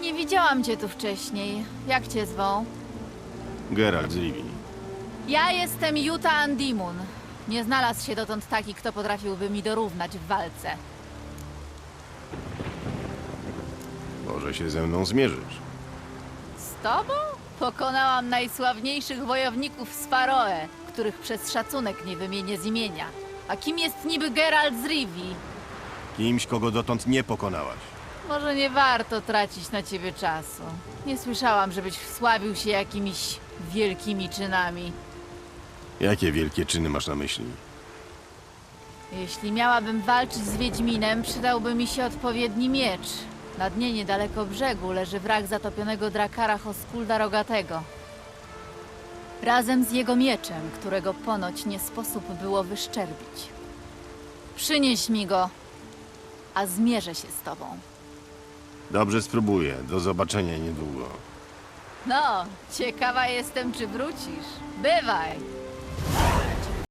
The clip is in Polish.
Nie widziałam cię tu wcześniej. Jak cię zwą? Geralt z Rivii. Ja jestem Juta Andimun. Nie znalazł się dotąd taki, kto potrafiłby mi dorównać w walce. Może się ze mną zmierzysz. Z tobą? Pokonałam najsławniejszych wojowników z Faroe, których przez szacunek nie wymienię z imienia. A kim jest niby Geralt z Rivii? Kimś, kogo dotąd nie pokonałaś. Może nie warto tracić na ciebie czasu. Nie słyszałam, żebyś wsławił się jakimiś wielkimi czynami. Jakie wielkie czyny masz na myśli? Jeśli miałabym walczyć z Wiedźminem, przydałby mi się odpowiedni miecz. Na dnie niedaleko brzegu leży wrak zatopionego drakara Hoskulda Rogatego. Razem z jego mieczem, którego ponoć nie sposób było wyszczerbić. Przynieś mi go, a zmierzę się z tobą. Dobrze spróbuję. Do zobaczenia niedługo. No, ciekawa jestem, czy wrócisz. Bywaj!